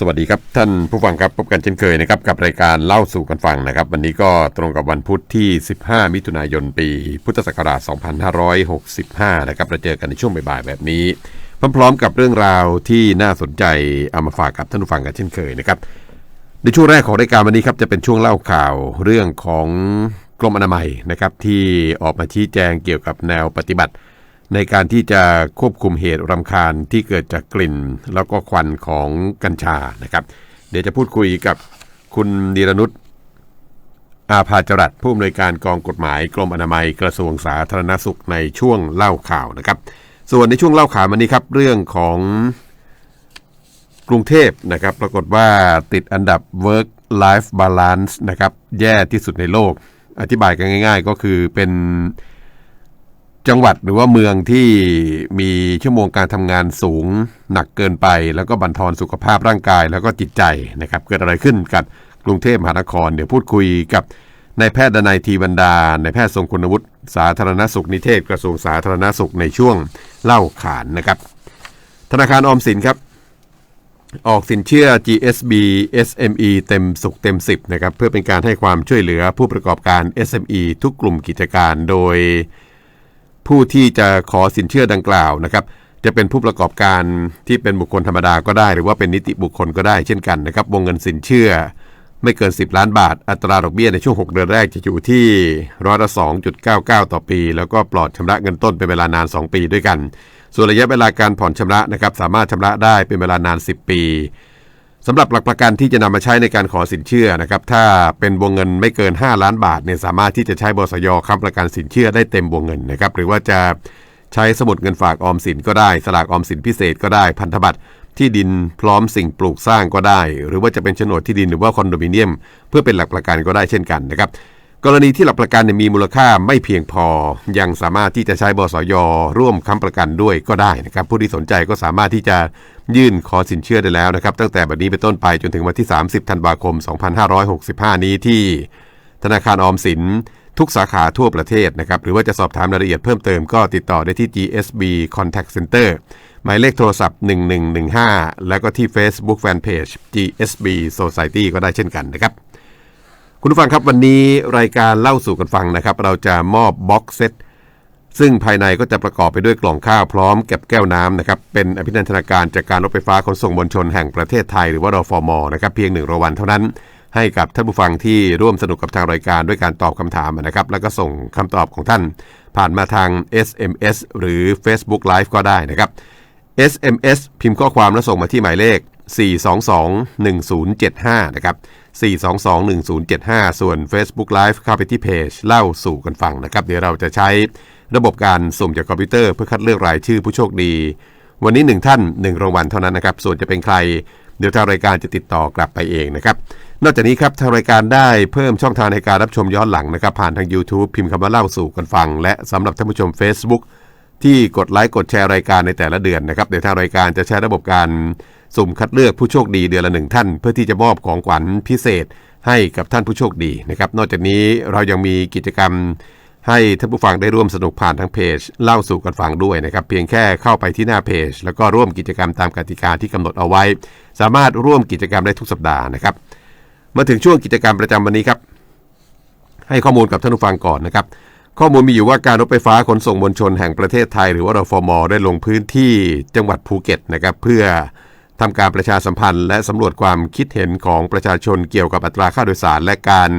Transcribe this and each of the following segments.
สวัสดีครับ ท่านผู้ฟังครับพบกันเช่นเคยนะครับกับรายการเล่าสู่กันฟังนะครับ วันนี้ก็ตรงกับวันพุธที่ 15 มิถุนายนปี พุทธศักราช 2565 นะครับเราเจอกันในช่วงบ่ายๆแบบนี้ พร้อมๆกับเรื่องราวที่น่าสนใจเอามาฝากกับท่านผู้ฟังกันเช่นเคยนะครับในช่วงแรกของรายการวันนี้ครับจะเป็นช่วงเล่าข่าวเรื่องของกรมอนามัยนะครับที่ออกมาชี้แจงเกี่ยวกับแนวปฏิบัติ ในการที่จะควบคุมเหตุรำคาญที่เกิดจากกลิ่น แล้วก็ควันของกัญชานะครับ เดี๋ยวจะพูดคุยกับคุณดีรนุชอาภาจรัตผู้อำนวยการกองกฎหมายกรมอนามัยกระทรวงสาธารณสุขในช่วงเล่าข่าวนะครับ ส่วนในช่วงเล่าข่าววันนี้ครับ เรื่องของกรุงเทพนะครับ ปรากฏว่าติดอันดับ work life balance นะครับ แย่ที่สุดในโลก อธิบายกันง่าย ๆ ก็คือเป็น จังหวัดหรือว่าเมืองที่มีชั่วโมงการทำงานสูงหนักเกินไป แล้วก็บั่นทอนสุขภาพร่างกายแล้วก็จิตใจนะครับ เกิดอะไรขึ้นกับกรุงเทพมหานคร เดี๋ยวพูดคุยกับนายแพทย์ดนัยทีบรรดา นายแพทย์ทรงคุณวุฒิสาธารณสุขนิเทศกระทรวงสาธารณสุขในช่วงเล่าขานนะครับ ธนาคารออมสินครับออกสินเชื่อ GSB SME เต็มสุขเต็ม 10 นะครับ เพื่อเป็นการให้ความช่วยเหลือผู้ประกอบการ SME ทุกกลุ่มกิจการโดย ผู้ที่จะขอสินเชื่อดังกล่าวนะครับจะเป็นผู้ประกอบการที่เป็นบุคคลธรรมดาก็ได้ หรือว่าเป็นนิติบุคคลก็ได้เช่นกันนะครับวงเงินสินเชื่อ ไม่เกิน 10 ล้านบาท อัตราดอกเบี้ยในช่วง 6 เดือนแรกจะอยู่ที่ร้อยละ2.99 ต่อปี แล้วก็ปลอดชำระเงินต้นเป็นเวลานาน 2 ปีด้วยกัน ส่วนระยะเวลาการผ่อนชำระนะครับสามารถชำระได้เป็นเวลานาน 10 ปี สำหรับหลักประกันที่จะนำมาใช้ในการขอสินเชื่อนะครับถ้าเป็นวงเงินไม่เกิน 5 ล้านบาทเนี่ยสามารถที่จะใช้บสยค้ำประกันสินเชื่อได้เต็มวงเงินนะครับหรือว่าจะใช้สมุดเงินฝากออมสินก็ได้สลากออมสินพิเศษก็ได้พันธบัตรที่ดินพร้อมสิ่งปลูกสร้างก็ได้ หรือว่าจะเป็นโฉนดที่ดินหรือว่าคอนโดมิเนียม เพื่อเป็นหลักประกันก็ได้เช่นกันนะครับกรณีที่หลักประกันมีมูลค่าไม่เพียงพอ ยังสามารถที่จะใช้บสยร่วมค้ำประกันด้วยก็ได้นะครับผู้ที่สนใจก็สามารถที่จะ ยื่นขอสินเชื่อได้แล้วนะครับ ตั้งแต่บัดนี้เป็นต้นไปจนถึงวันที่ 30 ธันวาคม 2565 นี้ที่ ธนาคารออมสินทุกสาขาทั่วประเทศนะครับ หรือว่าจะสอบถามรายละเอียดเพิ่มเติมก็ติดต่อได้ที่ GSB Contact Center หมายเลขโทรศัพท์ 1115 แล้วก็ที่ Facebook Fanpage GSB Society ก็ได้เช่นกันนะครับ คุณผู้ฟังครับวันนี้รายการเล่าสู่กันฟังนะครับ เราจะมอบบ็อกเซต ซึ่งภายในก็จะประกอบไปด้วยกล่องข้าวพร้อมเก็บแก้วน้ำนะครับ เป็นอภินันทนาการจากการรถไฟฟ้าขนส่งมวลชนแห่งประเทศไทยหรือว่ารฟมนะครับเพียงหนึ่งรางวัลเท่านั้น ให้กับท่านผู้ฟังที่ร่วมสนุกกับทางรายการด้วยการตอบคำถามนะครับ แล้วก็ส่งคำตอบของท่าน ผ่านมาทาง SMS หรือ Facebook Live ก็ได้นะครับ SMS พิมพ์ข้อความแล้วส่งมาที่หมายเลข 4221075 นะครับ 4221075 ส่วน Facebook Live เข้าไปที่เพจเล่าสู่กันฟังนะครับ เดี๋ยวเราจะใช้ ระบบการสุ่มจากคอมพิวเตอร์เพื่อคัดเลือกรายชื่อผู้โชคดี วันนี้ 1 ท่าน 1 รางวัลเท่านั้นนะครับ ส่วนจะเป็นใคร เดี๋ยวทางรายการจะติดต่อกลับไปเองนะครับ นอกจากนี้ครับทางรายการได้เพิ่มช่องทางในการรับชมย้อนหลังนะครับ ผ่านทาง YouTube พิมพ์คำว่าเล่าสู่กันฟัง และสำหรับท่านผู้ชม Facebook ที่กดไลค์กดแชร์รายการในแต่ละเดือนนะครับเดี๋ยวทางรายการจะใช้ระบบการสุ่มคัดเลือกผู้โชคดีเดือนละหนึ่งท่าน เพื่อที่จะมอบของขวัญพิเศษให้กับท่านผู้โชคดีนะครับ นอกจากนี้เรายังมีกิจกรรม ให้ท่านผู้ฟังได้ร่วมสนุกผ่านทางเพจ เล่าสู่กันฟังด้วยนะครับ เพียงแค่เข้าไปที่หน้าเพจ แล้วก็ร่วมกิจกรรมตามกติกาที่กำหนดเอาไว้ สามารถร่วมกิจกรรมได้ทุกสัปดาห์นะครับ มาถึงช่วงกิจกรรมประจำวันนี้ครับ ให้ข้อมูลกับท่านผู้ฟังก่อนนะครับ ข้อมูลมีอยู่ว่าการรถไฟฟ้าขนส่งมวลชนแห่งประเทศไทย หรือว่ารฟมได้ลงพื้นที่จังหวัดภูเก็ตนะครับ เพื่อทำการประชาสัมพันธ์ และสำรวจความคิดเห็นของประชาชนเกี่ยวกับอัตราค่าโดยสารและการ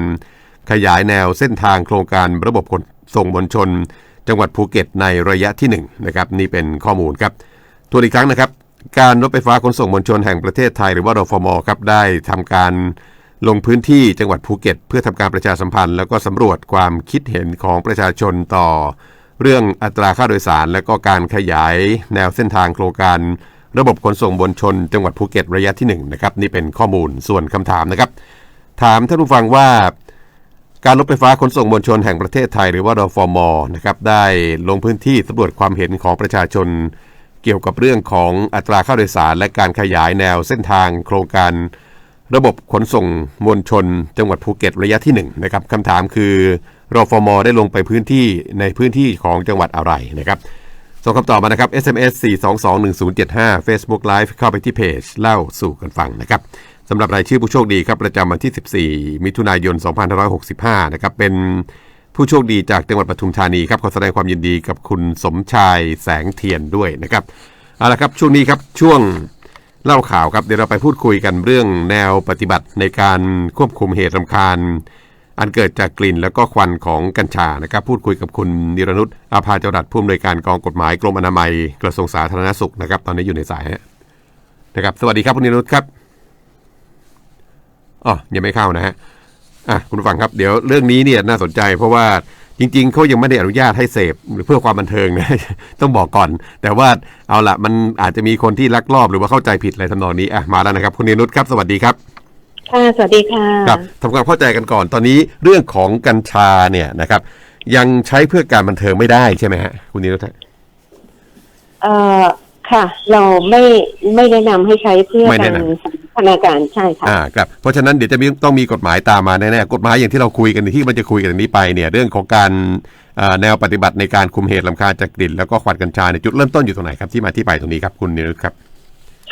ขยายแนวเส้นทางโครงการระบบขน ส่งมวลชน จังหวัดภูเก็ตในระยะที่1นะครับนี่เป็นข้อมูลครับทวนอีกครั้งนะครับ การรถไฟฟ้าขนส่งมวลชนแห่งประเทศไทยหรือว่ารฟมครับได้ทำการลงพื้นที่จังหวัดภูเก็ต เพื่อทำการประชาสัมพันธ์ แล้วก็สำรวจความคิดเห็นของประชาชนต่อ เรื่องอัตราค่าโดยสาร และก็การขยายแนวเส้นทางโครงการ ระบบขนส่งมวลชน จังหวัดภูเก็ตระยะที่1นะครับนี่เป็นข้อมูลส่วนคำถามนะครับ ถามท่านผู้ฟังว่า การรถไฟฟ้าขนส่งมวลชนแห่งประเทศไทยหรือว่ารฟมนะครับได้ลงพื้นที่สำรวจความเห็นของประชาชน เกี่ยวกับเรื่องของอัตราค่าโดยสาร และการขยายแนวเส้นทางโครงการ ระบบขนส่งมวลชน จังหวัดภูเก็ตระยะที่1นะครับคำถามคือรฟมได้ลงไปพื้นที่ในพื้นที่ของจังหวัดอะไรนะครับส่งคำตอบมานะครับ SMS 4221075 Facebook Live เข้าไปที่เพจเล่าสู่กันฟังนะครับ สำหรับรายชื่อผู้โชคดีครับประจำวันที่ 14 มิถุนายน 2565 นะครับ เป็นผู้โชคดีจากจังหวัดปทุมธานีครับขอแสดงความยินดีกับคุณสมชายแสงเทียนด้วยนะครับเอาละครับช่วงนี้ครับช่วงเล่าข่าวครับเดี๋ยวเราไปพูดคุยกันเรื่องแนวปฏิบัติในการควบคุมเหตุรำคาญ อันเกิดจากกลิ่นแล้วก็ควันของกัญชานะครับ พูดคุยกับคุณนิรนุชอาภาจรัสผู้อำนวยการกองกฎหมายกรมอนามัยกระทรวงสาธารณสุขนะครับ ตอนนี้อยู่ในสายนะครับ สวัสดีครับคุณนิรนุชครับ อ๋อยังไม่เข้านะฮะอะคุณผู้ฟังครับเดี๋ยวเรื่องนี้เนี่ยน่าสนใจเพราะว่าจริงๆเขายังไม่ได้อนุญาตให้เสพหรือเพื่อความบันเทิงนะต้องบอกก่อน แต่ว่าเอาละมันอาจจะมีคนที่ลักลอบหรือว่าเข้าใจผิดอะไรทำนองนี้อะมาแล้วนะครับ คุณนิรนุชครับ สวัสดีครับค่ะสวัสดีค่ะครับทำความเข้าใจกันก่อนตอนนี้เรื่องของกัญชาเนี่ยนะครับ ยังใช้เพื่อการบันเทิงไม่ได้ใช่ไหมฮะคุณนิรุตฮะเอ่อ ค่ะ เราไม่ไม่แนะนำให้ใช้เพื่อไม่กาแนะรนพัฒนาการใช่ค่ะอ่าครับเพราะฉะนั้นเดี๋ยวจะมีต้องมีกฎหมายตามมาแน่ๆกฎหมายอย่างที่เราคุยกันที่มันจะคุยกันนี้ไปเนี่ยเรื่องของการเอ่อแนวปฏิบัติในการคุมเหตุลำคาญจากกลิ่นแล้วก็ควันกัญชาเนี่ยจุดเริ่มต้นอยู่ตรงไหนครับที่มาที่ไปตรงนี้ครับคุณนิรุตครับ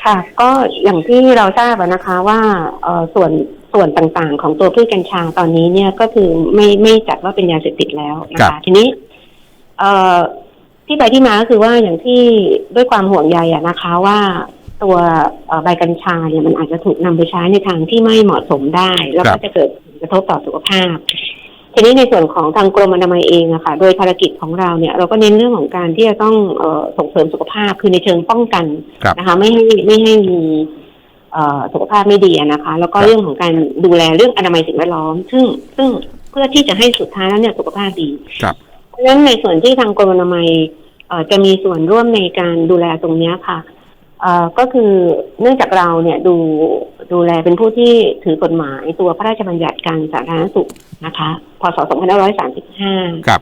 ค่ะ ก็อย่างที่เราทราบอะนะคะว่าเอ่อส่วนส่วนต่างๆ ของตัวพืชกัญชาตอนนี้เนี่ยก็คือไม่ไม่จัดว่าเป็นยาเสพติดแล้วนะครัคะบทีนี้เอ่อ ที่ไปที่มาก็คือว่าอย่างที่ด้วยความห่วงใยอะนะคะว่าตัวเอ่อใบกัญชาเนี่ยมันอาจจะถูกนำไปใช้ในทางที่ไม่เหมาะสมได้ แล้วก็จะเกิดผลกระทบต่อสุขภาพ ทีนี้ในส่วนของทางกรมอนามัยเองอะค่ะ โดยภารกิจของเราเนี่ย เราก็เน้นเรื่องของการที่จะต้องเออส่งเสริมสุขภาพคือในเชิงป้องกันครับนะคะ ไม่ให้ไม่ให้มีเอ่อสุขภาพไม่ดีอะนะคะ แล้วก็ครับเรื่องของการดูแลเรื่องอนามัยสิ่งแวดล้อม ซึ่งซึ่งเพื่อที่จะให้สุดท้ายแล้วเนี่ยสุขภาพดีครับ เพราะฉะนั้นในส่วนที่ทางกรมอนามัยเอ่อจะมีส่วนร่วมในการดูแลตรงเนี้ยค่ะเอ่อก็คือเนื่องจากเราเนี่ยดูดูแลเป็นผู้ที่ถือกฎหมายตัวพระราชบัญญัติการสาธารณสุขนะคะ พศ 2535 ครับ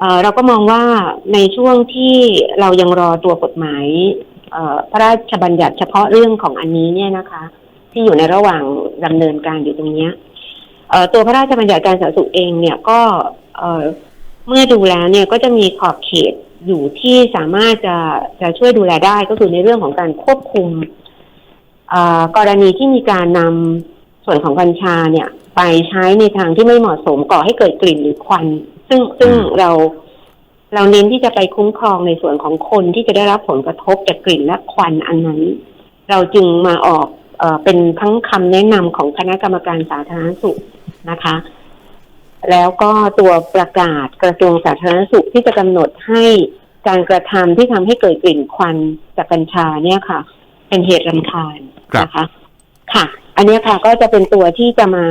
เอ่อเราก็มองว่าในช่วงที่เรายังรอตัวกฎหมายเอ่อพระราชบัญญัติเฉพาะเรื่องของอันนี้เนี่ยนะคะ ที่อยู่ในระหว่างดำเนินการอยู่ตรงเนี้ยเอ่อตัวพระราชบัญญัติการสาธารณสุขเองเนี่ยก็ เอ่อเมื่อดูแล้วเนี่ยก็จะมีขอบเขตอยู่ที่สามารถจะจะช่วยดูแลได้ก็คือในเรื่องของการควบคุมเอ่อกรณีที่มีการนำส่วนของกัญชาเนี่ย ไปใช้ในทางที่ไม่เหมาะสมก่อให้เกิดกลิ่นหรือควัน ซึ่งซึ่งอืมเราเราเน้นที่จะไปคุ้มครองในส่วนของคนที่จะได้รับผลกระทบจากกลิ่นและควันอันนั้น เราจึงมาออกเออเป็นทั้งคำแนะนำของคณะกรรมการสาธารณสุขนะคะ แล้วก็ตัวประกาศกระทรวงสาธารณสุขที่จะกำหนดให้การกระทำที่ทำให้เกิดกลิ่นควันจากกัญชาเนี่ยค่ะ เป็นเหตุรำคาญครับนะคะ ค่ะ อันเนี้ยค่ะก็จะเป็นตัวที่จะมา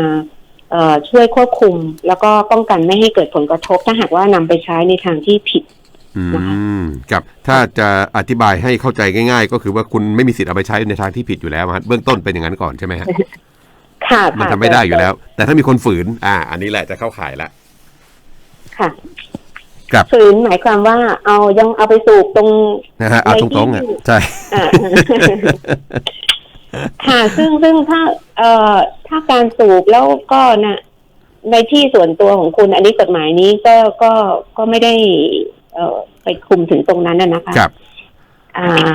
เอ่อช่วยควบคุม แล้วก็ป้องกันไม่ให้เกิดผลกระทบ ถ้าหากว่านำไปใช้ในทางที่ผิดอืมครับถ้าจะอธิบายให้เข้าใจง่าย ๆ ก็คือว่าคุณไม่มีสิทธิ์เอาไปใช้ในทางที่ผิดอยู่แล้วฮะเบื้องต้นเป็นอย่างนั้นก่อนใช่ไหมฮะ ค่ะมันค่ะทำไม่ได้อยู่แล้ว แต่ถ้ามีคนฝืน อ่า อันนี้แหละจะเข้าข่ายละค่ะครับฝืนหมายความว่า เอายังเอาไปสูบตรงนะฮะเอาตรงๆอะใช่อ่าค่ะ ซึ่งซึ่งถ้า เอ่อถ้าการสูบแล้วก็นะในที่ส่วนตัวของคุณ อันนี้กฎหมายนี้ก็ก็ก็ไม่ได้ เอ่อไปคุมถึงตรงนั้นนะนะคะครับ อ่า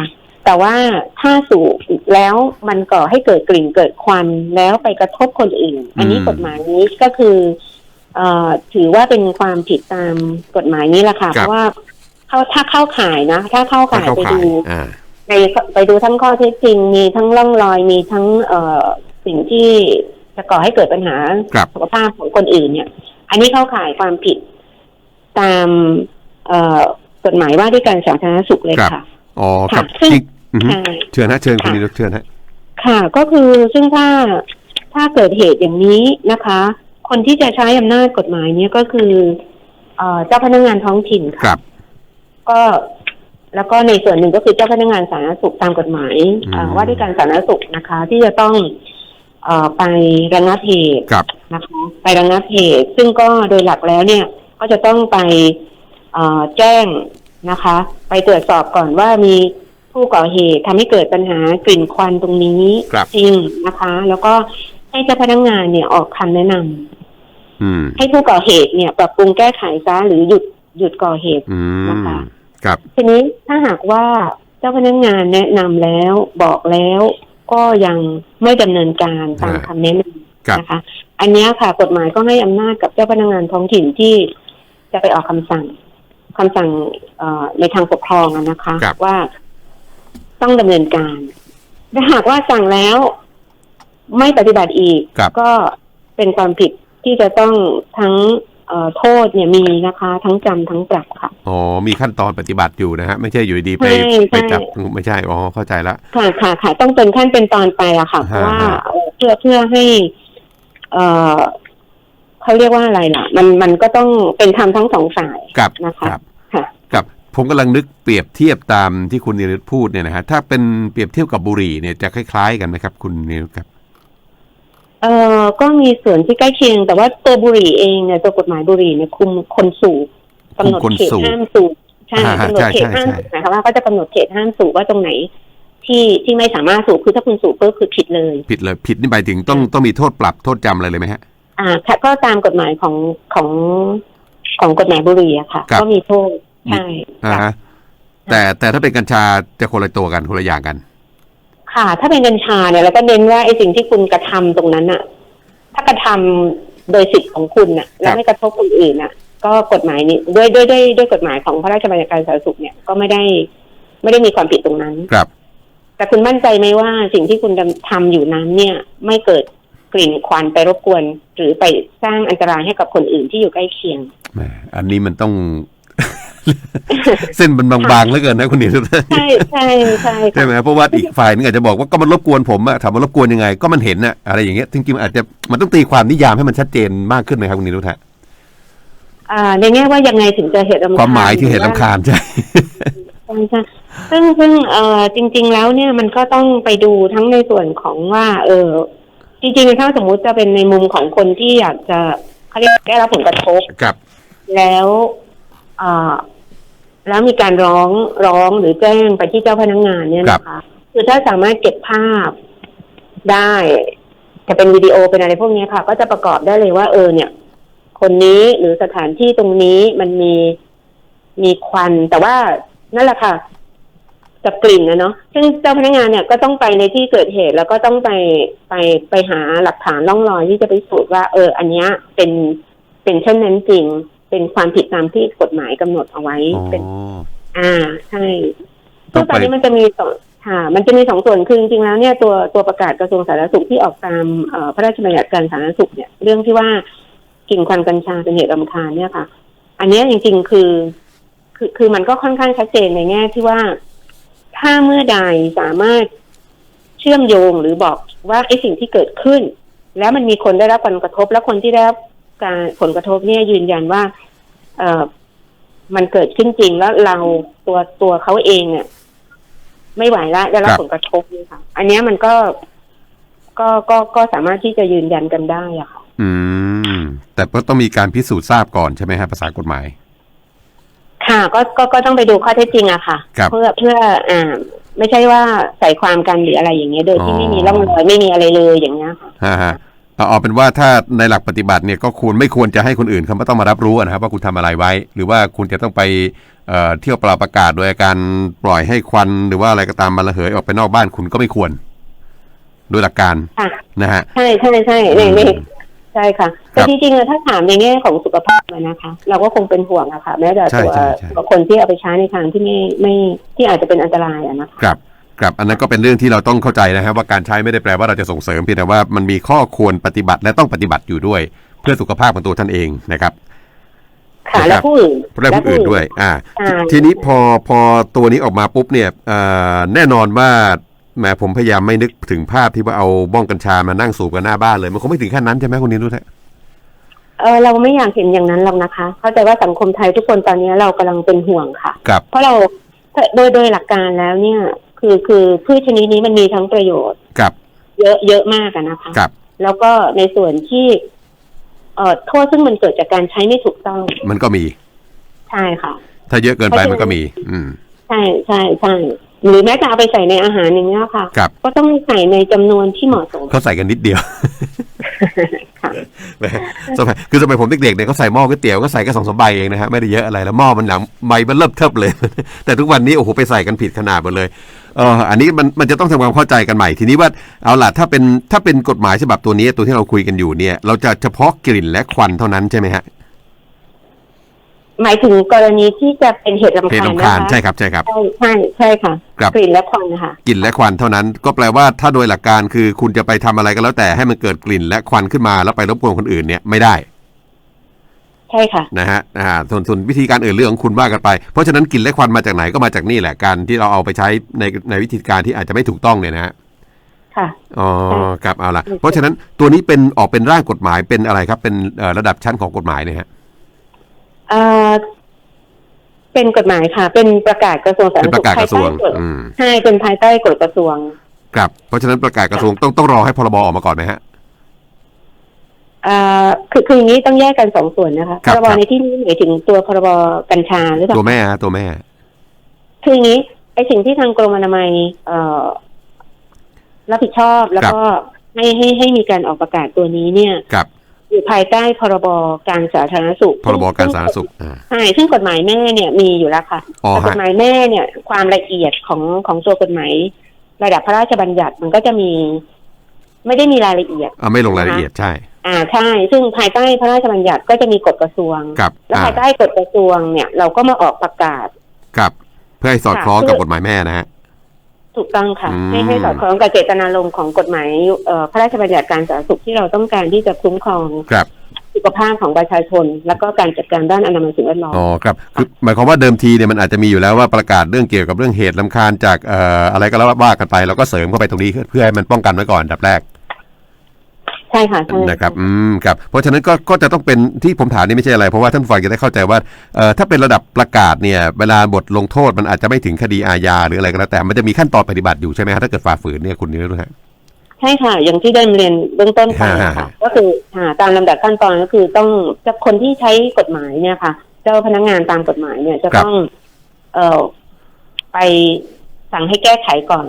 แต่ว่าถ้าสูบแล้วมันก่อให้เกิดกลิ่นเกิดควันแล้วไปกระทบคนอื่น อันนี้อืมกฎหมายนี้ก็คือเอ่อถือว่าเป็นความผิดตามกฎหมายนี้แหละค่ะครับเพราะว่าเข้าถ้าเข้าข่ายนะ ถ้าเข้าถ้าข่ายเข้าไปข่ายดูอ่าในไปดูทั้งข้อเท็จจริง มีทั้งร่องรอยมีทั้งเอ่อสิ่งที่จะก่อให้เกิดปัญหาครับสุขภาพของคนอื่นเนี่ย อันนี้เข้าข่ายความผิดตามเอ่อกฎหมายว่าด้วยการสาธารณสุขเลยครับค่ะอ๋อครับค่ะซึ่งจริงอือฮึ ใช่เชิญฮะเชิญคุณค่ะนิรุตเชิญฮะค่ะก็คือซึ่งถ้าถ้าเกิดเหตุอย่างนี้นะคะ คนที่จะใช้อำนาจกฎหมายเนี้ยก็คือเอ่อเจ้าพนักงานท้องถิ่นคค่ะรับก็แล้วก็ในส่วนหนึ่งก็คือเจ้าพนักงานสาธารณสุขตามกฎหมายอืมเอ่อว่าด้วยการสาธารณสุขนะคะ ที่จะต้องเอ่อไประงับเหตุครับนะคะไประงับเหตุ ซึ่งก็โดยหลักแล้วเนี่ย ก็จะต้องไปเอ่อแจ้งนะคะ ไปตรวจสอบก่อนว่ามี ผู้ก่อเหตุทำให้เกิดปัญหากลิ่นควันตรงนี้ครับจริงนะคะ แล้วก็ให้เจ้าพนักงานเนี่ยออกคำแนะนำอืม ให้ผู้ก่อเหตุเนี่ย ปรับปรุงแก้ไขซะหรือหยุดหยุดก่อเหตุอืนะคะมครับ ทีนี้ถ้าหากว่าเจ้าพนักงานแนะนำแล้วบอกแล้วก็ยังไม่ดำเนินการตามฮะคำแนะนครับำนะคะ อันเนี้ยค่ะกฎหมายก็ให้อำนาจกับเจ้าพนักงานท้องถิ่นที่จะไปออกคำสั่งคำสั่งเอ่อในทางปกครองอะนะคะครับว่า ต้องดำเนินการถ้าหากว่าสั่งแล้วไม่ปฏิบัติอีกครับก็เป็นความผิดที่จะต้องทั้งเอ่อโทษเนี่ยมีนะคะ ทั้งจำทั้งปรับค่ะอ๋อมีขั้นตอนปฏิบัติอยู่นะฮะไม่ใช่อยู่ดีๆไปใช่ไปใช่จับไม่ใช่อ๋อเข้าใจละค่ะค่ะค่ะต้องเป็นขั้นเป็นตอนไปอะค่ะเพราะว่าฮะฮะเอ่อเพื่อเพื่อให้ เอ่อเขาเรียกว่าอะไรล่ะ มันมันก็ต้องเป็นธรรมทั้งสองฝ่ายกับนะคะครับค่ะกับ ผมกำลังนึกเปรียบเทียบตามที่คุณนิรุตพูดเนี่ยนะฮะถ้าเป็นเปรียบเทียบกับบุหรี่เนี่ยจะคล้ายๆกันไหมครับ คุณนิรุตครับเอ่อก็มีส่วนที่ใกล้เคียง แต่ว่าตัวบุหรี่เองเนี่ยตัวกฎหมายบุหรี่เนี่ยคุมคนสูบกำหนดคุมคนเขตสูบห้ามสูบใช่อ่าฮะกำหนดเขตใช่ใช่ห้ามใช่สูบหมายความว่าก็จะกำหนดเขตห้ามสูบว่าตรงไหน ที่ที่ไม่สามารถสูบคือถ้าคุณสูบปุ๊บคือผิดเลย ผิดเลยผิดนี่หมายถึงต้องต้องมีโทษปรับโทษจำอะไรเลยไหมฮะ อ่าค่ะก็ตามกฎหมายของของของกฎหมายบุหรี่อะค่ะครับก็มีโทษ ใช่อ่าค่ะฮะแต่แต่ถ้าเป็นกัญชาจะคนละตัวกันคนละอย่างกัน ค่ะ ถ้าเป็นกัญชาเนี่ยเราก็เน้นว่าไอ้สิ่งที่คุณกระทำตรงนั้นอะถ้ากระทำโดยสิทธิ์ของคุณน่ะแล้วไม่กระทบคนอื่นน่ะก็กฎหมายนี้ด้วยด้วยด้วยด้วยกฎหมายของพระราชบัญญัติการสาธารณสุขเนี่ยก็ไม่ได้ไม่ได้มีความผิดตรงนั้นครับ แต่คุณมั่นใจไหมว่าสิ่งที่คุณทำอยู่นั้นเนี่ย ไม่เกิดกลิ่นควันไปรบกวน หรือไปสร้างอันตรายให้กับคนอื่นที่อยู่ใกล้เคียงแหมอันนี้มันต้อง เส้นมันบางๆเหลือเกินนะคุณนิรุตใช่ใช่ใช่ใช่ค่ะไหมเพราะว่าอีกฝ่ายนึงอาจจะบอกว่าก็มันรบกวนผมอะถามว่ารบกวนยังไง ก็มันเห็นอะอะไรอย่างเงี้ยจริงๆมันอาจจะมันต้องตีความนิยามให้มันชัดเจนมากขึ้นนะครับคุณนิรุตฮะอ่าในแง่ว่ายังไงถึงจะเหตุรำคาญความหมายที่เห็นลำคาญใช่ใช่ใช่ซึ่งซึ่งเอ่อจริง ๆ แล้วเนี่ยมันก็ต้องไปดูทั้งในส่วนของว่า เออจริงๆถ้าสมมุติจะเป็นในมุมของคนที่อยากจะเขาเรียกได้รับผลกระทบกับ แล้วเอ่อ แล้วมีการร้องร้องหรือแจ้งไปที่เจ้าพนักงานเนี่ยนะคะ คือถ้าสามารถเก็บภาพได้จะเป็นวิดีโอเป็นอะไรพวกนี้ค่ะ ก็จะประกอบได้เลยว่า เออเนี่ย คนนี้หรือสถานที่ตรงนี้มันมีมีควัน แต่ว่านั่นแหละค่ะกับกลิ่นนะเนาะซึ่งเจ้าพนักงานเนี่ยก็ต้องไปในที่เกิดเหตุ แล้วก็ต้องไปไปไปหาหลักฐานร่องรอยที่จะไปสูจน์ว่า เออ อันเนี้ยเป็นเป็นเช่นนั้นจริง เป็นความผิดตามที่กฎหมายกำหนดเอาไว้อ๋อเป็น อ่าใช่ต้ซึ่องงตอนไปนี้มันจะมีสองค่ะ มันจะมีสองส่วนคือจริงๆแล้วเนี่ยตัวตัวประกาศกระทรวงสาธารณสุขที่ออกตามเอ่อพระราชบัญญัติการสาธารณสุขเนี่ย เรื่องที่ว่ากลิ่นควันกัญชาเป็นเหตุรำคาญเนี่ยค่ะ อันเนี้ยจริง ๆ คือ คือคือมันก็ค่อนข้างชัดเจนในแง่ที่ว่า ถ้าเมื่อใดสามารถเชื่อมโยงหรือบอกว่าไอ้สิ่งที่เกิดขึ้น แล้วมันมีคนได้รับผลกระทบ แล้วคนที่ได้รับ การผลกระทบเนี่ยยืนยันว่า เออมันเกิดขึ้นจริงแล้วเราตัวตัวเขาเองเนี่ยไม่ไหวละได้รับครับผลกระทบนี่ค่ะ อันเนี้ยมันก็ก็ก็ก็สามารถที่จะยืนยันกันได้อะค่ะ อืม แต่ก็ต้องมีการพิสูจน์ทราบก่อนใช่ไหมฮะภาษากฎหมาย ค่ะ ก็ก็ก็ต้องไปดูข้อเท็จจริงอะค่ะครับเพื่อเพื่ออ่าไม่ใช่ว่าใส่ความกันหรืออะไรอย่างเงี้ยโดยที่อ๋อไม่มีร่องรอยไม่มีอะไรเลยอย่างเงี้ยค่ะฮะฮะ เอาเอาเป็นว่าถ้าในหลักปฏิบัติเนี่ยก็ควรไม่ควรจะให้คนอื่นเขาไม่ต้องมารับรู้นะครับว่าคุณทำอะไรไว้ หรือว่าคุณจะต้องไปเอ่อเที่ยวเปล่าประกาศโดยการปล่อยให้ควันหรือว่าอะไรก็ตามมันระเหยออกไปนอกบ้านคุณก็ไม่ควรโดยหลักการค่ะนะฮะใช่ใช่ใช่ในในอืมใช่ค่ะคแต่รับจริงๆอะถ้าถามในแง่ของสุขภาพอะนะคะ เราก็คงเป็นห่วงอะค่ะแม้แต่ใช่ตัวใช่ใช่ตัวคนที่เอาไปใช้ในทางที่ไม่ไม่ที่อาจจะเป็นอันตรายอะนะคะ ครับครับอันนั้นก็เป็นเรื่องที่เราต้องเข้าใจนะครับว่าการใช้ไม่ได้แปลว่าเราจะส่งเสริมเพียงแต่ว่ามันมีข้อควรปฏิบัติและต้องปฏิบัติอยู่ด้วย เพื่อสุขภาพของตัวท่านเองนะครับค่ะนะครับและผู้อื่นและผู้อื่นด้วย อ่าใช่ทีนี้พอพอตัวนี้ออกมาปุ๊บเนี่ยเอ่อแน่นอนว่าแหมผมพยายามไม่นึกถึงภาพที่ว่าเอาบ้องกัญชามานั่งสูบกันหน้าบ้านเลยมันคงไม่ถึงขั้นนั้นใช่ไหมคุณนิรุธฮะเออเราไม่อยากเห็นอย่างนั้นหรอกนะคะ เข้าใจว่าสังคมไทยทุกคนตอนนี้เรากำลังเป็นห่วงค่ะกับเพราะเราโดยโดยหลักการแล้วเนี่ย คือคือพืชชนิดนี้มันมีทั้งประโยชน์กับ เยอะเยอะมากอะนะคะกับ แล้วก็ในส่วนที่เอ่อโทษซึ่งมันเกิดจากการใช้ไม่ถูกต้อง มันก็มี ใช่ค่ะ ถ้าเยอะเกินไปมันก็มี อืม ใช่ใช่ใช่หรือแม้แต่เอาไปใส่ในอาหารอย่างเงี้ยค่ะกับ ก็ต้องใส่ในจำนวนที่เหมาะสมเขาใส่กันนิดเดียวค่ะนะฮะสมัยคือสมัยผมเด็กๆเนี่ยเขาใส่หม้อก๋วยเตี๋ยวก็ใส่แค่สองสามใบเองนะฮะไม่ได้เยอะอะไรแล้วหม้อมันหลังใบมันเริ่มเทิบเลย แต่ทุกวันนี้โอ้โหไปใส่กันผิดขนาดหมดเลย เอออันนี้มันมันจะต้องทำความเข้าใจกันใหม่ ทีนี้ว่าเอาล่ะถ้าเป็นถ้าเป็นกฎหมายฉบับตัวนี้ตัวที่เราคุยกันอยู่เนี่ย เราจะเฉพาะกลิ่นและควันเท่านั้นใช่ไหมฮะหมายถึงกรณีที่จะเป็นเหตุรำเหตุคาญรำนะคาญคะใช่ครับใช่ครับ ใช่ใช่ใช่ค่ะครับ กลิ่นและควันนะคะกลิ่นและควันเท่านั้น ก็แปลว่าถ้าโดยหลักการคือคุณจะไปทำอะไรก็แล้วแต่ให้มันเกิดกลิ่นและควันขึ้นมาแล้วไปรบกวนคนอื่นเนี่ยไม่ได้ ใช่ค่ะนะฮะอ่าส่วนส่วนวิธีการอื่นเรื่องของคุณว่ากันไป เพราะฉะนั้นกลิ่นและควันมาจากไหนก็มาจากนี่แหละการที่เราเอาไปใช้ในในวิธีการที่อาจจะไม่ถูกต้องเนี่ยนะฮะค่ะอ๋อครับเอาละใช่เพราะฉะนั้นตัวนี้เป็นออกเป็นร่างกฎหมายเป็นอะไรครับ เป็นเอ่อระดับชั้นของกฎหมายเนี่ยฮะเอ่อเป็นกฎหมายค่ะ เป็นประกาศกระทรวงสาธารเป็นณปสุระขกาศกระทรวงภายใต้กฎอืมใช่เป็นภายใต้กฎกระทรวงครับเพราะฉะนั้นประกาศกระทรวงต้องต้องรอให้พรบออกมาก่อนไหมฮะเอ่อ คือคืออย่างนี้ต้องแยกกันสองส่วนนะคะคพรับรบครับในที่นี้หมายถึงตัวพรบกัญชาหรือเปล่าตัวแม่ฮะตัวแม่ คืออย่างนี้ไอสิ่งที่ทางกรมอนามัยเอ่อรับผิดชอบแล้วก็ให้ให้ให้มีการออกประกาศตัวนี้เนี่ยกับอยู่ภายใต้พรบการสาธารณสุข พรบการสาธารณสุขอ่าใช่ซึ่งกฎหมายแม่เนี่ยมีอยู่แล้วค่ะอ๋อแต่กฮะฎหมายแม่เนี่ย ความละเอียดของของตัวกฎหมายระดับพระราชบัญญัติมันก็จะมี ไม่ได้มีรายละเอียดอ่าไม่ลงรายละเอียดใช่อ่าใช่ซึ่งภายใต้พระราชบัญญัติก็จะมีกฎกระทรวงกับแล้วอ่าภายใต้กฎกระทรวงเนี่ยเราก็มาออกประกาศกับ เพื่อให้สอดคล้องค่ะกับกฎหมายแม่นะฮะถูกต้องค่ะอืมให้ให้สอดคล้องกับเจตนารมณ์ของกฎหมายเอ่อพระราชบัญญัติการสาธารณสุขที่เราต้องการที่จะคุ้มครองครับสุขภาพของประชาชน แล้วก็การจัดการด้านอนามัยสิ่งแวดล้อมอ๋อครับคือหมายความว่าเดิมทีเนี่ยมันอาจจะมีอยู่แล้วว่าประกาศเรื่องเกี่ยวกับเรื่องเหตุลำคาญจากเอ่ออะไรก็แล้วว่ากันไปเราก็เสริมเข้าไปตรงนี้เพื่อให้มันป้องกันไว้ก่อนอันดับแรก ใช่ค่ะใช่นะครับอืมครับเพราะฉะนั้นก็ก็จะต้องเป็นที่ผมถามนี่ไม่ใช่อะไร เพราะว่าท่านผู้ฟังจะได้เข้าใจว่าเอ่อถ้าเป็นระดับประกาศเนี่ยเวลาบทลงโทษมันอาจจะไม่ถึงคดีอาญาหรืออะไรก็แล้วแต่มันจะมีขั้นตอนปฏิบัติอยู่ใช่ไหมฮะถ้าเกิดฝ่าฝืนเนี่ยคุณนิรุธฮะใช่ค่ะ อย่างที่ได้เรียนเบื้องต้นไปฮะค่ะฮะก็คืออ่าตามลำดับขั้นตอนก็คือต้องจะคนที่ใช้กฎหมายเนี่ยค่ะ เจ้าพนักงานตามกฎหมายเนี่ยจะต้อง เอ่อไปสั่งให้แก้ไขก่อน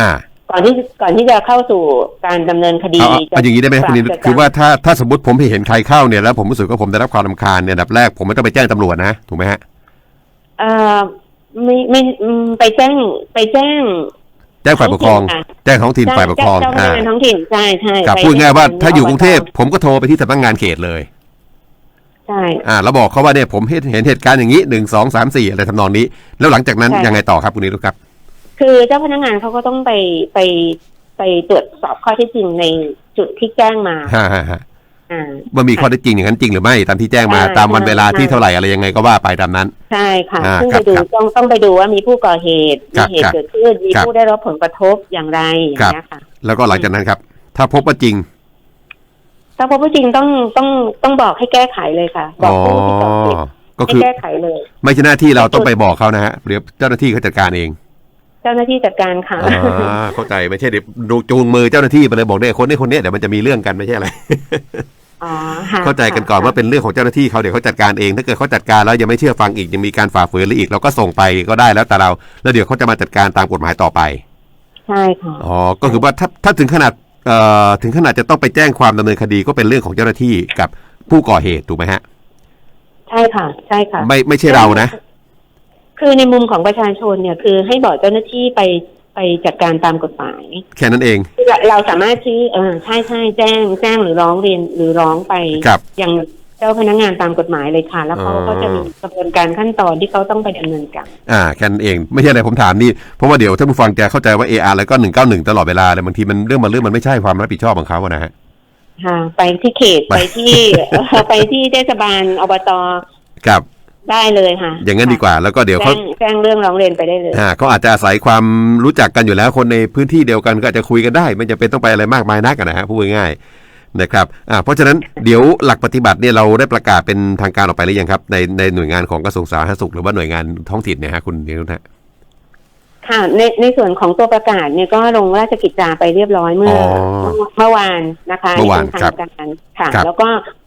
อ่า ก่อนที่ก่อนที่จะเข้าสู่การดำเนินคดีเอาเอาเอาอย่างนี้ได้ไหมคุณนิรุธจะคือว่าถ้าถ้าสมมติผมเห็นใครเข้าเนี่ยแล้วผมรู้สึกว่าผมได้รับความรำคาญเนี่ยอันดับแรกผมไม่ต้องไปแจ้งตำรวจนะถูกไหมฮะเอ่อไม่ไม่อืมไปแจ้งไปแจ้งแจ้งฝ่ายปกครองท้ถิ่นค่ะแจ้งท้องถิ่นฝ่ายปกครองเจ้าพนัอ่ากงานท้องถิ่นใช่ใช่กับไปพูดง่ายว่าที่ถ้าอยู่กรุงเทพอบตผมก็โทรไปที่สำนักงานเขตเลยใช่อ่าแล้วบอกเขาว่าเนี่ยผมเห็นเห็นเหตุการณ์อย่างนี้หนึ่งสองสามสี่อะไรทำนองนี้ แล้วหลังจากนั้นใช่ยังไงต่อครับคุณนิรุธครับ คือเจ้าพนักงานเขาก็ต้องไปไปไปตรวจสอบข้อเท็จจริงในจุดที่แจ้งมาฮ่าฮ่าฮ่าอ่า ว่ามีข้อเท็จจริงอย่างนั้นจริงหรือไม่ตามที่แจ้งมาใช่ตามวันใช่เวลาที่ใช่ เท่าไหร่อะไรยังไงก็ว่าไปตามนั้น ใช่ค่ะอ่าซึ่งครัไปบดูครับต้องต้องไปดูว่ามีผู้ก่อเหตุครัมีบเหตุครับเกิดขึ้นมีครับผู้ได้รับผลกระทบอย่างไรอย่างครับ เงี้ยค่ะ แล้วก็หลังจากนั้นครับ ถ้าพบว่าจริงถ้าพบว่าจริงต้องต้องต้องบอกให้แก้ไขเลยค่ะ บออ๋กอผู้ที่ก่อเหตุก็ให้คือแก้ไขเลย ไม่ใช่หน้าที่เราต้องไปบอกเขานะฮะเดี๋ยวเจ้าหน้าที่เขาจัดการเอง เจ้าหน้าที่จัดการค่ะอ่าเข้าใจไม่ใช่เดี๋ยวดูจูงมือเจ้าหน้าที่ไปเลยบอกเนี่ยคนนี้คนนี้เดี๋ยวมันจะมีเรื่องกันไม่ใช่อะไรอ๋อค่ะเข้าใจกันก่อนว่าเป็นเรื่องของเจ้าหน้าที่เขาเดี๋ยวเขาจัดการเอง ถ้าเกิดเขาจัดการแล้วยังไม่เชื่อฟังอีกยังมีการฝ่าฝืนหรืออีกเราก็ส่งไปก็ได้แล้วแต่เรา แล้วเดี๋ยวเขาจะมาจัดการตามกฎหมายต่อไปใช่ค่ะอ๋อก็คือว่าถ้าถ้าถึงขนาดเอ่อถึงขนาดจะต้องไปแจ้งความดำเนินคดีก็เป็นเรื่องของเจ้าหน้าที่กับผู้ก่อเหตุถูกไหมฮะใช่ค่ะ ใช่ค่ะ ไม่ไม่ใช่เรานะ คือในมุมของประชาชนเนี่ยคือให้บอกเจ้าหน้าที่ไปไปจัดการตามกฎหมาย แค่นั้นเองคือเราสามารถที่เออใช่ใช่แจ้งแจ้งหรือร้องเรียนหรือร้องไปครับยังเจ้าพนักงานตามกฎหมายเลยค่ะ แล้วเขาอ๋อก็จะมีกระบวนการขั้นตอนที่เขาต้องไปดำเนินการอ่าแค่นั้นเอง ไม่ใช่อะไรผมถามนี่เพราะว่าเดี๋ยวท่านผู้ฟังจะเข้าใจว่า AR แล้วก็หนึ่งเก้าหนึ่งตลอดเวลาเลยบางทีมันเรื่องมันเรื่องมันไม่ใช่ความรับผิดชอบของเขาอะนะฮะค่ะไปที่เขตไปไปที่เอ่อไปที่เทศบาลอบตครับ ได้เลยค่ะ อย่างนั้นดีกว่าแล้วก็เดี๋ยวแจ้เขางแจ้งเรื่องร้องเรียนไปได้เลยอ่าเขาอาจจะอาศัยความรู้จักกันอยู่แล้ว คนในพื้นที่เดียวกันก็อาจจะคุยกันได้ ไม่จำเป็นต้องไปอะไรมากมายนักอะนะฮะพูดง่ายๆนะครับอ่าเพราะฉะนั้นเดี๋ยวหลักปฏิบัติเนี่ยเราได้ประกาศเป็นทางการออกไปหรือยังครับ ในในหน่วยงานของกระทรวงสาธารณสุขหรือว่าหน่วยงานท้องถิ่นเนี่ยฮะคุณนิรุธฮะค่ะในในส่วนของตัวประกาศเนี่ยก็ลงราชกิจจาไปเรียบร้อยเมื่ออเมื่อวานนะคะเมื่อวานป็ครับทางการค่ะครับแล้วก็เอ่อ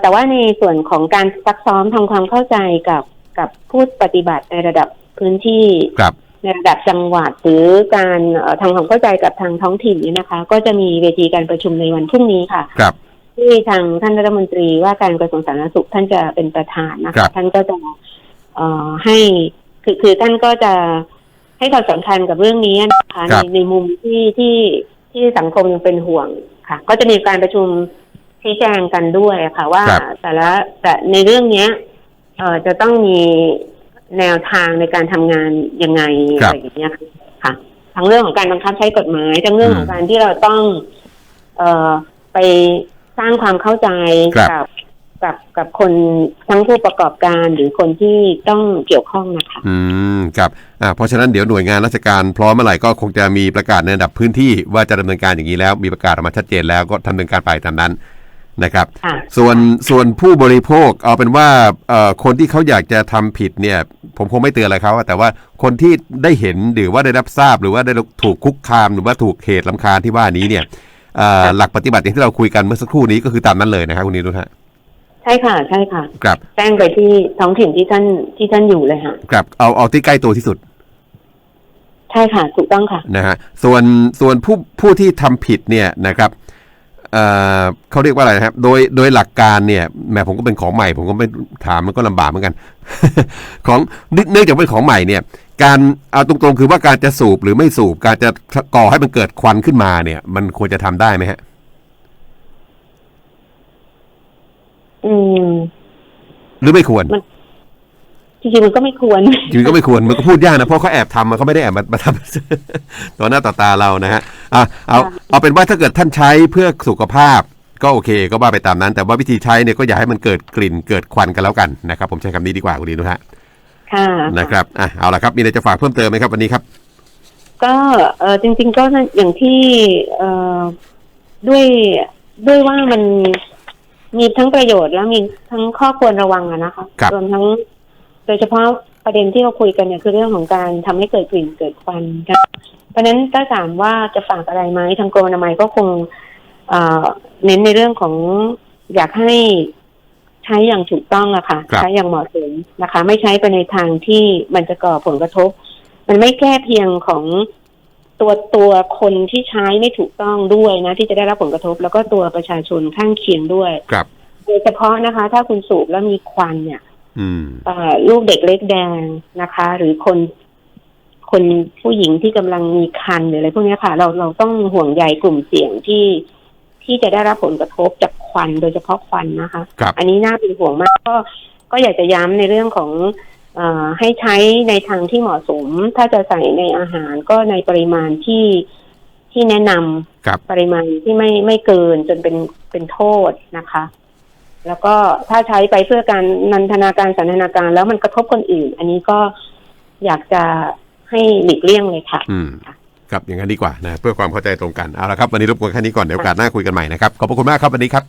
แต่ว่าในส่วนของการซักซ้อมทำความเข้าใจกับกับผู้ปฏิบัติในระดับพื้นที่ครับในระดับจังหวัดหรือการเอ่อทำความเข้าใจกับทางท้องถิ่นเนี่ยนะคะ ก็จะมีเวทีการประชุมในวันพรุ่งนี้ค่ะครับที่ทางท่านรัฐมนตรีว่าการกระทรวงสาธารณสุขท่านจะเป็นประธานนะครัคะบท่านก็จะเอ่อให้คือคือท่านก็จะให้ความสำคัญกับเรื่องนี้นะคะในในมุมที่ที่ที่สังคมยังเป็นห่วงค่ะ ก็จะมีการประชุม ชี้แจงกันด้วยค่ะว่าครับ แต่ละแต่ในเรื่องเนี้ยเอ่อจะต้องมีแนวทางในการทำงานยังไงครัอะบไรอย่างเงี้ยค่ะ ทั้งเรื่องของการบังคับใช้กฎหมายทั้งเรื่องของอืมการที่เราต้อง เอ่อไปสร้างความเข้าใจครับ กับกับกับคนทั้งผู้ประกอบการหรือคนที่ต้องเกี่ยวข้องนะคะ อืมครับอ่าเพราะฉะนั้นเดี๋ยวหน่วยงานราชการพร้อมเมื่อไหร่ก็คงจะมีประกาศในระดับพื้นที่ว่าจะดำเนินการอย่างนี้แล้ว มีประกาศออกมาชัดเจนแล้วก็ดำเนินการไปตามนั้น นะครับค่ะส่วนส่วนผู้บริโภคเอาเป็นว่าเอ่อคนที่เขาอยากจะทำผิดเนี่ย ผมคงไม่เตือนอะไรเขาอะแต่ว่าคนที่ได้เห็นหรือว่าได้รับทราบหรือว่าได้ถูกคุกคามหรือว่าถูกเหตุลำคาญที่ว่านี้เนี่ยเอ่อหลักปฏิบัติอย่างที่เราคุยกันเมื่อสักครู่นี้ก็คือตามนั้นเลยนะครับคุณนิรุธฮะใช่ค่ะใช่ค่ะครับแจ้งไปที่ท้องถิ่นที่ท่านที่ท่านอยู่เลยค่ะครับเอาเอาที่ใกล้ตัวที่สุด ใช่ค่ะถูกต้องค่ะนะฮะส่วนส่วนผู้ผู้ที่ทำผิดเนี่ยนะครับ เอ่อเขาเรียกว่าอะไรนะครับ โดยโดยหลักการเนี่ยแหมผมก็เป็นของใหม่ ผมก็ไม่ถามมันก็ลำบากเหมือนกัน ของเนื่องจากเป็นของใหม่เนี่ย การเอาตรงๆคือว่าการจะสูบหรือไม่สูบการจะก่อให้มันเกิดควันขึ้นมาเนี่ย มันควรจะทำได้ไหมฮะ อืม หรือไม่ควร จริงๆมันก็ไม่ควร จริงๆก็ไม่ควรมันก็พูดยากนะเพราะเขาแอบทำมันเขาไม่ได้แอบมามาทำ ต่อหน้าต่อตาเรานะฮะอะเอาเอาเป็นว่าถ้าเกิดท่านใช้เพื่อสุขภาพ ก็โอเค ก็ว่าไปตามนั้น แต่ว่าวิธีใช้เนี่ยก็อย่าให้มันเกิดกลิ่นเกิดควันกันแล้วกันนะครับ ผมใช้คำนี้ดีกว่าคุณดีนุฮะค่ะ นะครับอะเอาละครับมีอะไรจะฝากเพิ่มเติมไหมครับวันนี้ครับ ก็เออจริง ๆ ก็อย่างที่เออด้วยด้วยว่ามันมีทั้งประโยชน์แล้วมีทั้งข้อควรระวังอะนะคะครับรวมทั้ง โดยเฉพาะประเด็นที่เราคุยกันเนี่ยคือเรื่องของการทำให้เกิดกลิ่นเกิดควันนะเพราะฉะนั้นถ้าถามว่าจะฝากอะไรไหมทางกรมอนามัยก็คงเอ่อเน้นในเรื่องของอยากให้ใช้อย่างถูกต้องอะค่ะครับใช้อย่างเหมาะสมนะคะ ไม่ใช้ไปในทางที่มันจะก่อผลกระทบ มันไม่แค่เพียงของตัวตัวคนที่ใช้ไม่ถูกต้องด้วยนะ ที่จะได้รับผลกระทบ แล้วก็ตัวประชาชนข้างเคียงด้วย ครับโดยเฉพาะนะคะ ถ้าคุณสูบแล้วมีควันเนี่ยอืมเอ่อ ลูกเด็กเล็กแดงนะคะ หรือคน คนผู้หญิงที่กำลังมีคันหรืออะไรพวกเนี้ยค่ะ เราเราต้องห่วงใยกลุ่มเสี่ยงที่ที่จะได้รับผลกระทบจากควันโดยเฉพาะควันนะคะครับอันนี้น่าเป็นห่วงมากก็ก็อยากจะย้ำในเรื่องของเออให้ใช้ในทางที่เหมาะสม ถ้าจะใส่ในอาหารก็ในปริมาณที่ที่แนะนำครับปริมาณที่ไม่ไม่เกินจนเป็นเป็นโทษนะคะ แล้วก็ถ้าใช้ไปเพื่อการนันทนาการสันทนาการ แล้วมันกระทบคนอื่น อันนี้ก็อยากจะให้หลีกเลี่ยงเลยค่ะอืมครับอย่างนั้นดีกว่านะเพื่อความเข้าใจตรงกันเอาละครับวันนี้รบกวนแค่นี้ก่อนเดี๋ยวโอกาสหน้าคุยกันใหม่นะครับขอบพระคุณมากครับวันนี้ครับ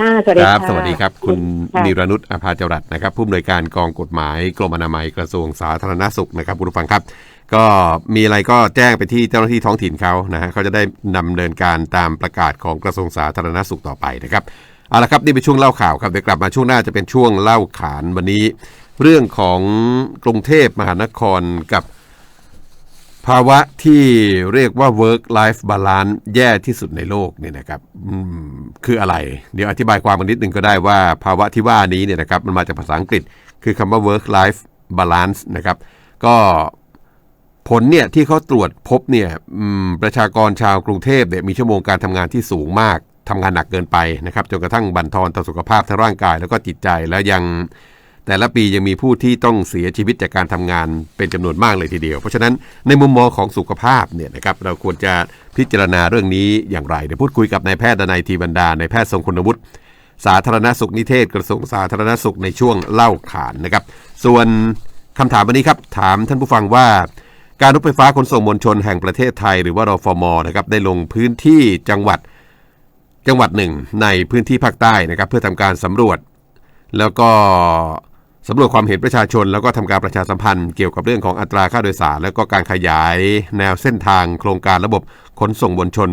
ค่ะสวัสดีครัค่ะบสวัสดีครับ คุณค่ะนิรนุชอาภาจรัตน์นะครับ ผู้อำนวยการกองกฎหมายกรมอนามัยกระทรวงสาธารณสุขนะครับคุณผู้ฟังครับ ก็มีอะไรก็แจ้งไปที่เจ้าหน้าที่ท้องถิ่นเขานะฮะเขาจะได้ดำเนินการตามประกาศของกระทรวงสาธารณสุขต่อไปนะครับ เอาละครับนี่เป็นช่วงเล่าข่าวครับเดี๋ยวกลับมาช่วงหน้าจะเป็นช่วงเล่าขานวันนี้ เรื่องของกรุงเทพมหานครกับภาวะที่เรียกว่า work life balance แย่ที่สุดในโลกเนี่ยนะครับคืออะไร เดี๋ยวอธิบายความกันนิดนึงก็ได้ว่าภาวะที่ว่านี้เนี่ยนะครับมันมาจากภาษาอังกฤษ คือคำว่า work life balance นะครับ ก็ผลเนี่ยที่เขาตรวจพบเนี่ยประชากรชาวกรุงเทพเนี่ยมีชั่วโมงการทำงานที่สูงมาก ทำงานหนักเกินไปนะครับจนกระทั่งบั่นทอนต่อสุขภาพทั้งร่างกาย แล้วก็จิตใจแล้วยังแต่ละปียังมีผู้ที่ต้องเสียชีวิตจากการทำงานเป็นจำนวนมากเลยทีเดียว เพราะฉะนั้นในมุมมองของสุขภาพเนี่ยนะครับเราควรจะพิจารณาเรื่องนี้อย่างไรเดี๋ยวพูดคุยกับนายแพทย์ดนัยทีบรรดานายแพทย์ทรงคุณวุฒิสาธารณสุขนิเทศกระทรวงสาธารณสุขในช่วงเล่าขานนะครับ ส่วนคำถามวันนี้ครับถามท่านผู้ฟังว่า การรถไฟฟ้าขนส่งมวลชนแห่งประเทศไทย หรือว่ารฟมนะครับได้ลงพื้นที่จังหวัด จังหวัดหนึ่งในพื้นที่ภาคใต้นะครับเพื่อทำการสำรวจ แล้วก็สำรวจความเห็นประชาชน แล้วก็ทำการประชาสัมพันธ์เกี่ยวกับเรื่องของอัตราค่าโดยสาร แล้วก็การขยายแนวเส้นทางโครงการระบบขนส่งมวลชน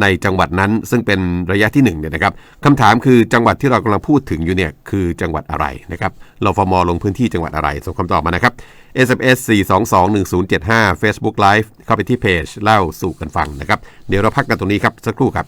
ในจังหวัดนั้น ซึ่งเป็นระยะที่1เนี่ยนะครับคำถามคือจังหวัดที่เรากำลังพูดถึงอยู่เนี่ยคือจังหวัดอะไรนะครับรฟมลงพื้นที่จังหวัดอะไรส่งคำตอบมานะครับ SMS 4221075 Facebook Live เข้าไปที่เพจเล่าสู่กันฟังนะครับ เดี๋ยวเราพักกันตรงนี้ครับสักครู่ครับ